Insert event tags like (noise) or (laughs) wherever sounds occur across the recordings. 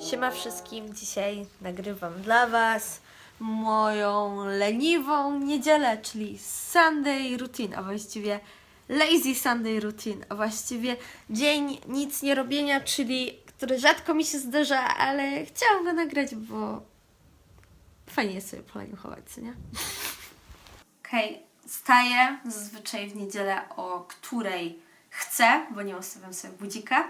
I Siema wszystkim, dzisiaj nagrywam dla Was moją leniwą niedzielę, czyli Sunday Routine, a właściwie Lazy Sunday Routine, a właściwie dzień nic nie robienia, czyli który rzadko mi się zdarza, ale chciałam go nagrać, bo fajnie jest sobie po leniu chować, co nie? Okej, staję zazwyczaj w niedzielę, o której chcę, bo nie ustawiam sobie budzika.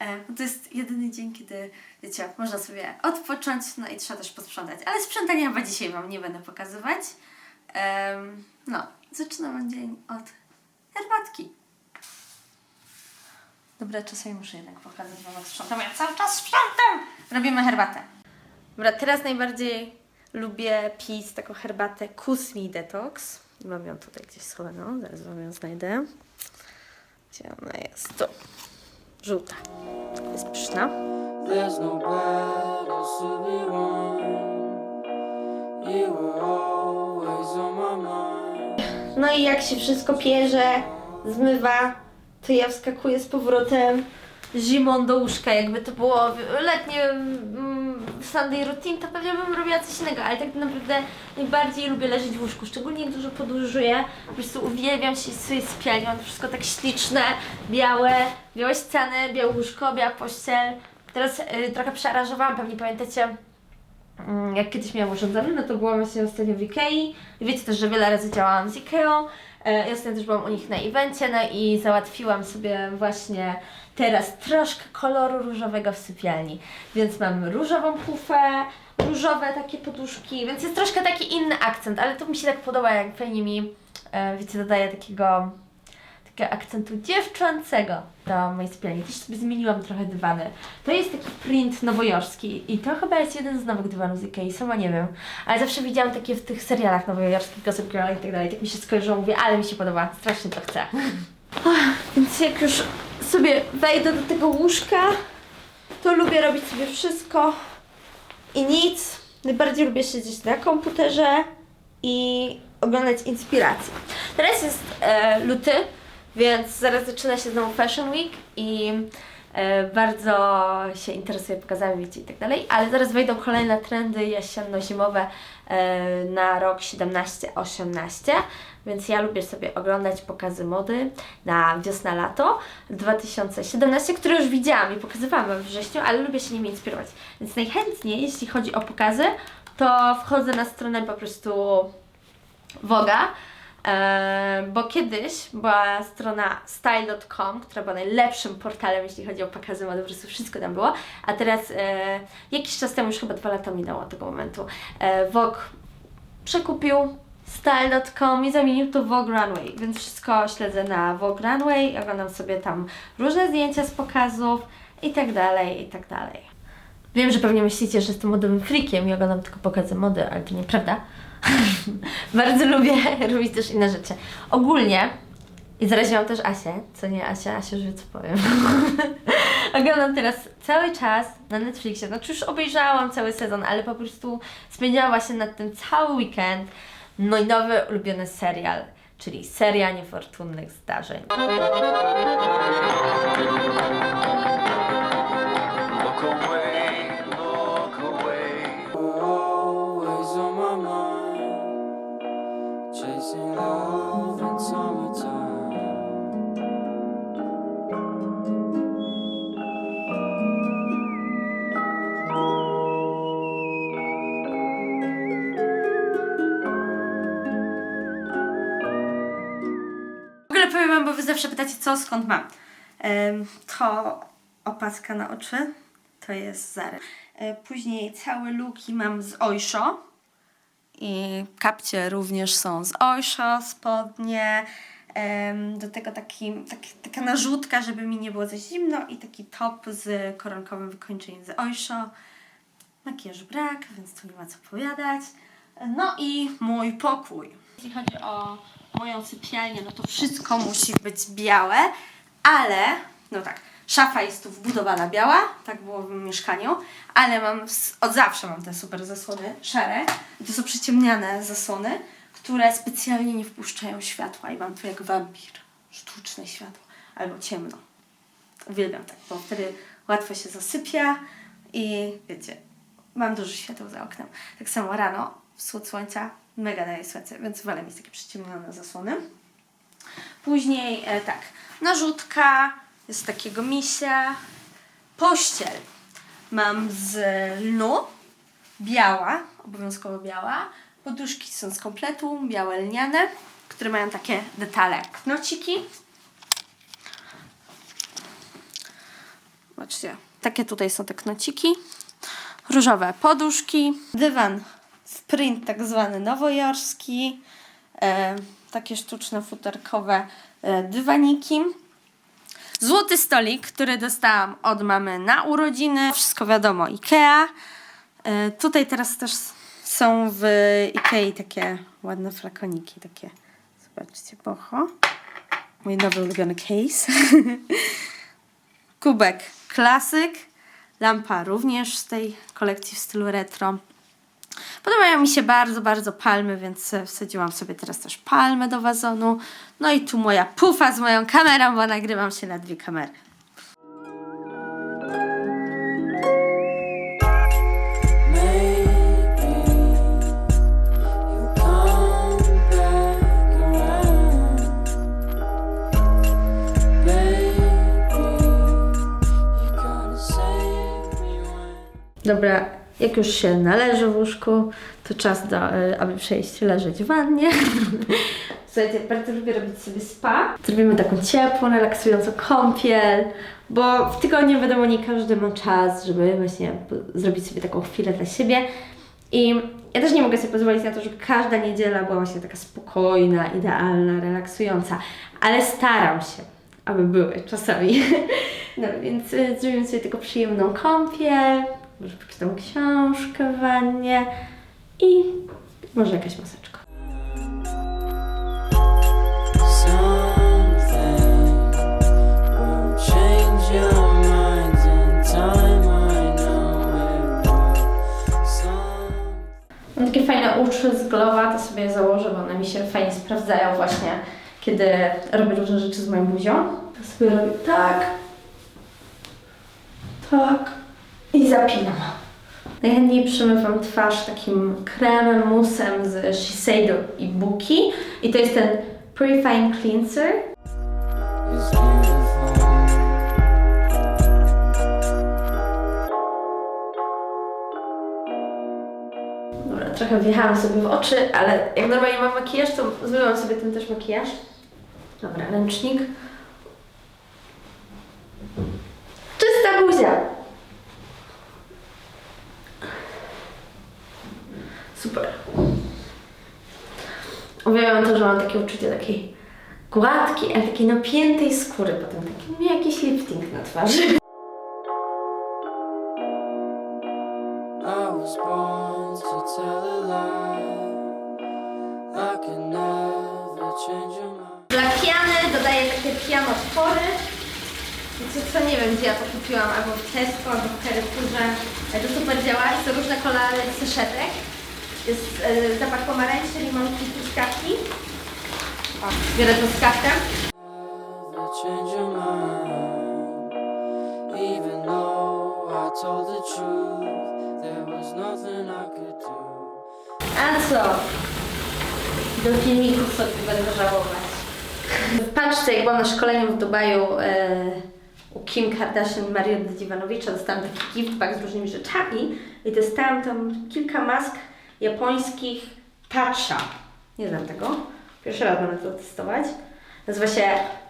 E, To jest jedyny dzień, kiedy, wiecie, można sobie odpocząć, no i trzeba też posprzątać. Ale sprzątania chyba dzisiaj Wam nie będę pokazywać. No, zaczynam dzień od herbatki. Dobra, czasami muszę jednak pokazać Wam, jak sprzątam. Ja cały czas sprzątam! Robimy herbatę. Dobra, teraz najbardziej lubię pić taką herbatę Kusmi Detox. Mam ją tutaj gdzieś schowaną, zaraz Wam ją znajdę. Gdzie ona jest? Tu. Żółta. Jest pyszna. No. No i jak się wszystko pierze, zmywa, to ja wskakuję z powrotem zimą do łóżka. Jakby to było letnie mm, Sunday routine, to pewnie bym robiła coś innego, ale tak naprawdę najbardziej lubię leżeć w łóżku. Szczególnie jak dużo podróżuję. Po prostu uwielbiam się w swojej sypialni. Mam to wszystko tak śliczne, białe, białe ściany, białe łóżko, biała pościel. Teraz y, trochę przearanżowałam, pewnie pamiętacie Mm, jak kiedyś miałam urządzony, no to byłam właśnie ostatnio w Ikei. Wiecie też, że wiele razy działałam z Ikeą. Ja ostatnio też byłam u nich na evencie, no i załatwiłam sobie właśnie teraz troszkę koloru różowego w sypialni. Więc mam różową pufę, różowe takie poduszki, więc jest troszkę taki inny akcent, ale to mi się tak podoba, jak fajnie mi, e, wiecie, dodaje takiego takiego akcentu dziewczęcego do mojej sypialni. Też sobie zmieniłam trochę dywany. To jest taki print nowojorski i to chyba jest jeden z nowych dywanów z Ikei, sama nie wiem. Ale zawsze widziałam takie w tych serialach nowojorskich, Gossip Girl i tak dalej. Tak mi się skojarzyło, mówię, ale mi się podoba, strasznie to chcę. Więc jak już sobie wejdę do tego łóżka, to lubię robić sobie wszystko i nic. Najbardziej lubię siedzieć na komputerze i oglądać inspiracje. Teraz jest e, luty, więc zaraz zaczyna się znowu Fashion Week i bardzo się interesuję pokazami wiecie i tak dalej, ale zaraz wejdą kolejne trendy jesienno-zimowe e, na rok 17-18, więc ja lubię sobie oglądać pokazy mody na wiosna-lato 2017, które już widziałam i pokazywałam we wrześniu, ale lubię się nimi inspirować. Więc najchętniej, jeśli chodzi o pokazy, to wchodzę na stronę po prostu Woga, e, bo kiedyś była strona style.com, która była najlepszym portalem, jeśli chodzi o pokazy mody, po prostu wszystko tam było, a teraz e, jakiś czas temu, już chyba dwa lata minęło od tego momentu, e, Vogue przekupił style.com i zamienił to Vogue Runway, więc wszystko śledzę na Vogue Runway, oglądam sobie tam różne zdjęcia z pokazów i tak dalej, i tak dalej. Wiem, że pewnie myślicie, że jestem modowym freakiem i oglądam tylko pokazy mody, ale to nieprawda. (laughs) Bardzo lubię robić też inne rzeczy. Ogólnie, i zaraziłam też Asię, co nie Asia, Asia już wie co powiem. (laughs) Oglądam teraz cały czas na Netflixie, znaczy już obejrzałam cały sezon, ale po prostu spędziłam właśnie nad tym cały weekend. No i nowy ulubiony serial, czyli seria niefortunnych zdarzeń. Zawsze pytacie, co, skąd mam. To opaska na oczy, to jest Zara. E, Później całe luki mam z Oysho. I kapcie również są z Oysho, spodnie. Do tego taki, taki, taka narzutka, żeby mi nie było za zimno i taki top z koronkowym wykończeniem z Oysho. Makijażu brak, więc tu nie ma co opowiadać. No i mój pokój. Jeśli chodzi o moją sypialnię, no to wszystko musi być białe, ale, no tak, szafa jest tu wbudowana biała, tak było w mieszkaniu, ale mam, od zawsze mam te super zasłony szare. To są przyciemniane zasłony, które specjalnie nie wpuszczają światła i mam tu jak wampir, sztuczne światło, albo ciemno. Uwielbiam tak, bo wtedy łatwo się zasypia i wiecie, mam dużo świateł za oknem. Tak samo rano, wschód słońca, mega daje słońce, więc wolę mieć takie przyciemnione zasłony. Później e, tak, narzutka, jest takiego misia, pościel. Mam z lnu, biała, obowiązkowo biała. Poduszki są z kompletu, białe lniane, które mają takie detale knociki. Zobaczcie, takie tutaj są te knociki. Różowe poduszki. Dywan sprint tak zwany nowojorski. E, takie sztuczne futerkowe e, dywaniki. Złoty stolik, który dostałam od mamy na urodziny. Wszystko wiadomo, Ikea. E, tutaj teraz też są w Ikei takie ładne flakoniki. Takie, zobaczcie, boho. Mój nowy ulubiony case. (laughs) Kubek klasyk. Lampa również z tej kolekcji w stylu retro. Podobają mi się bardzo, bardzo palmy, więc e, wsadziłam sobie teraz też palmę do wazonu. No i tu moja pufa z moją kamerą, bo nagrywam się na dwie kamery. Dobra, jak już się należy w łóżku, to czas, do, y, aby przejść leżeć w wannie. (laughs) Słuchajcie, bardzo lubię robić sobie spa. Zrobimy taką ciepłą, relaksującą kąpiel, bo w tygodniu wiadomo, nie każdy ma czas, żeby właśnie zrobić sobie taką chwilę dla siebie. I ja też nie mogę sobie pozwolić na to, żeby każda niedziela była właśnie taka spokojna, idealna, relaksująca, ale staram się, aby były (laughs) czasami. No więc y, zrobimy sobie taką przyjemną kąpiel, może przeczytam książkę w wannie i może jakaś maseczka. Mam takie fajne uszy z Glowa, to sobie je założę, bo one mi się fajnie sprawdzają właśnie, kiedy robię różne rzeczy z moją buzią. To sobie robię tak, tak i zapinam. Najchętniej przymywam twarz takim kremem, musem z Shiseido i Buki i to jest ten Purifying Cleanser. Dobra, trochę wjechałam sobie w oczy, ale jak normalnie mam makijaż, to zrobiłam sobie ten też makijaż. Dobra, ręcznik. Czysta buzia! Super. Uwielbiam to, że mam takie uczucie takiej gładkiej, ale takiej napiętej skóry potem. Taki mi jakiś lifting na twarzy. Dla piany dodaję takie pianotwory. Wiecie co, nie wiem gdzie ja to kupiłam, albo w Tesco, albo w Carrefourze. Ale To super działa, są różne kolory saszetek. Jest e, zapach pomarańczy, limonki i truskawki. O, biorę truskawkę. A co? Do filmików sobie będę żałować. W paczce, jak byłam na szkoleniu w Dubaju e, u Kim Kardashian i Mario Dziwanowicza, dostałam taki gift bag z różnymi rzeczami i dostałam tam kilka mask japońskich Tatcha. Nie znam tego. Pierwszy raz będę to testować. Nazywa się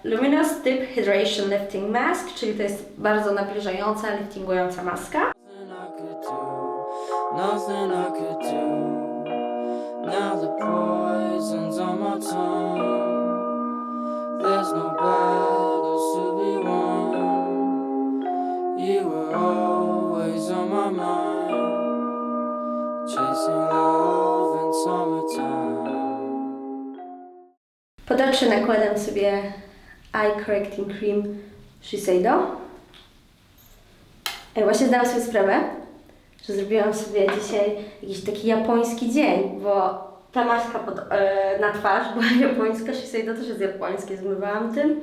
Luminous Deep Hydration Lifting Mask, czyli to jest bardzo nawilżająca, liftingująca maska. Now the poison's on my tongue. Nakładam sobie Eye Correcting Cream Shiseido. Ej, właśnie zdałam sobie sprawę, że zrobiłam sobie dzisiaj jakiś taki japoński dzień, bo ta maska pod, e, na twarz była (laughs) japońska, Shiseido też jest japońskie, zmywałam tym.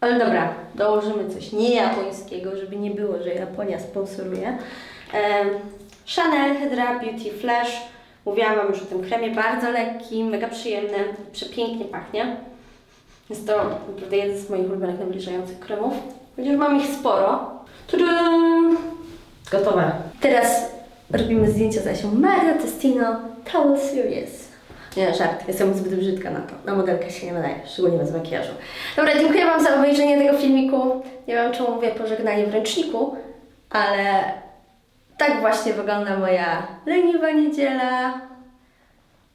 Ale dobra, dołożymy coś nie japońskiego, żeby nie było, że Japonia sponsoruje. Em, Chanel Hydra Beauty Flash. Mówiłam Wam już o tym kremie, bardzo lekki, mega przyjemny, przepięknie pachnie. Jest to naprawdę jeden z moich ulubionych nawilżających kremów. Chociaż mam ich sporo. Gotowe. Teraz robimy zdjęcia z Asią Maria Testino Towel Series. Nie, żart. Jestem zbyt brzydka na to. Na modelkę się nie nadaje, szczególnie bez makijażu. Dobra, dziękuję Wam za obejrzenie tego filmiku. Nie wiem, czemu mówię pożegnanie w ręczniku, ale tak właśnie wygląda moja leniwa niedziela.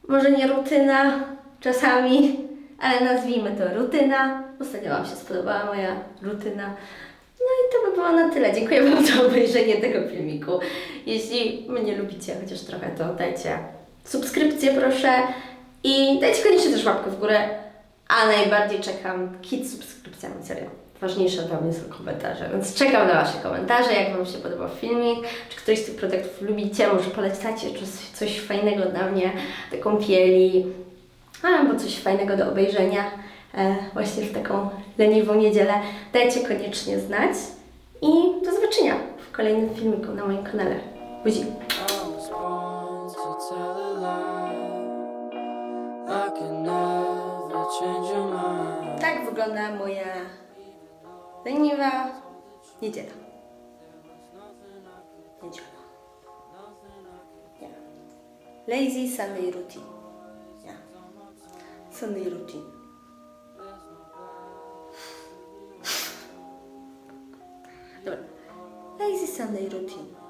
Może nie rutyna czasami, ale nazwijmy to rutyna. Ostatnio Wam się spodobała moja rutyna. No i to by było na tyle. Dziękuję Wam za obejrzenie tego filmiku. Jeśli mnie lubicie chociaż trochę, to dajcie subskrypcję proszę i dajcie koniecznie też łapkę w górę. A najbardziej czekam kit subskrypcjami, serio. Ważniejsze dla mnie są komentarze, więc czekam na Wasze komentarze, jak Wam się podobał filmik, czy któryś z tych produktów lubicie, może polecacie coś, coś fajnego dla mnie do kąpieli, albo coś fajnego do obejrzenia e, właśnie w taką leniwą niedzielę. Dajcie koniecznie znać i do zobaczenia w kolejnym filmiku na moim kanale. Buzi! Tak wygląda moja leniwa niedziela. Niedziela. Yeah. Lazy Sunday routine. Yeah. Sunday routine. (sighs) Lazy Sunday routine.